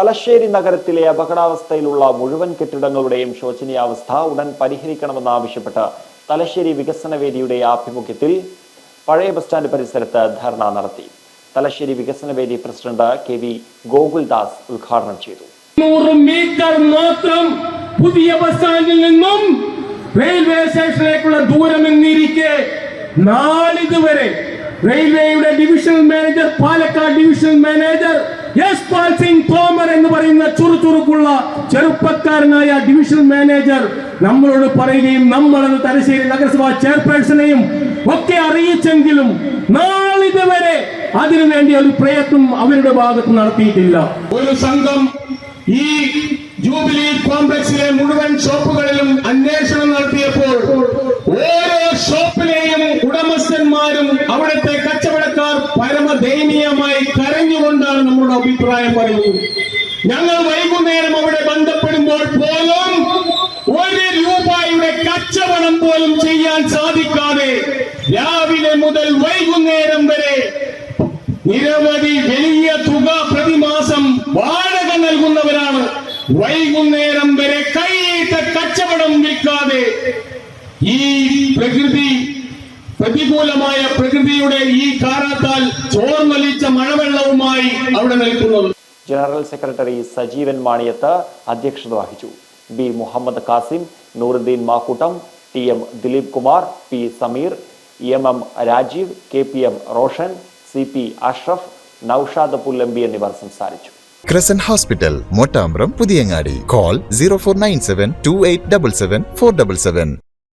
തലശ്ശേരി നഗരത്തിലെ അപകടാവസ്ഥയിലുള്ള മുഴുവൻ കെട്ടിടങ്ങളുടെയും ശോചനീയാവസ്ഥ ഉടൻ പരിഹരിക്കണമെന്നാവശ്യപ്പെട്ട് തലശ്ശേരി വികസന വേദിയുടെ ആഭിമുഖ്യത്തിൽ പഴയ ബസ് സ്റ്റാൻഡ് പരിസരത്ത് ധർണ നടത്തി. തലശ്ശേരി വികസന വേദി പ്രസിഡന്റ് കെ വി ഗോകുൽദാസ് ഉദ്ഘാടനം ചെയ്തു. മീറ്റർ മാത്രം പുതിയ ബസ് സ്റ്റാൻഡിൽ നിന്നും റെയിൽവേ സ്റ്റേഷനിലേക്കുള്ള ദൂരം എന്നിരിക്കെ നാളിതുവരെ റെയിൽവേയുടെ divisional manager Palakkad divisional manager Yashpal Singh Tomar എന്ന് പറയുന്ന ചുറുചുറുക്കുള്ള ചെറുപ്പക്കാരനായ ഡിവിഷണൽ മാനേജർ നമ്മളോട് പറയുകയും നമ്മളത് തലശ്ശേരി നഗരസഭാ ചെയർപേഴ്സണെയും ഒക്കെ അറിയിച്ചെങ്കിലും നാളിതുവരെ അതിനുവേണ്ടി ഒരു പ്രയത്നം അവരുടെ ഭാഗത്ത് നടത്തിയിട്ടില്ല. ഒരു സംഘം ഈ ജൂബിലി കോംപ്ലക്സിലെ മുഴുവൻ ഷോപ്പുകളിലും അന്വേഷണം നടത്തിയപ്പോൾ ഓരോ ഷോപ്പിലെയും ഉടമസ്ഥന്മാരും അവിടുത്തെ പരമദയനീയമായി കരഞ്ഞുകൊണ്ടാണ് നമ്മുടെ അഭിപ്രായം പറയുന്നത്. ഞങ്ങൾ വൈകുന്നേരം അവിടെ ബന്ധപ്പെടുമ്പോൾ പോലും ഒരു രൂപയുടെ കച്ചവടം പോലും ചെയ്യാൻ സാധിക്കാതെ രാവിലെ മുതൽ വൈകുന്നേരം വരെ നിരവധി വലിയ തുക പ്രതിമാസം വാടക നൽകുന്നവരാണ്. വൈകുന്നേരം വരെ കൈയിട്ട കച്ചവടം വിൽക്കാതെ ഈ പ്രകൃതി പ്രതികൂലമായ പ്രകൃതിയുടെ ഈ കാരണത്താൽ ചോർന്നലിച്ച മഴവെള്ളവുമായി അവിടെ നിൽക്കുന്നത് ജനറൽ സെക്രട്ടറി സജീവൻ മാണിയത്ത് അധ്യക്ഷത വഹിച്ചു B Muhammad Kasim Nooruddeen Makkoottam T M Dileep Kumar P Sameer M M Rajeev K P M Roshan C P Ashraf Noushad Pullambi എന്നിവർ സംസാരിച്ചു Crescent Hospital, Motambram, Pudiyangadi. Call 0497 2877 477.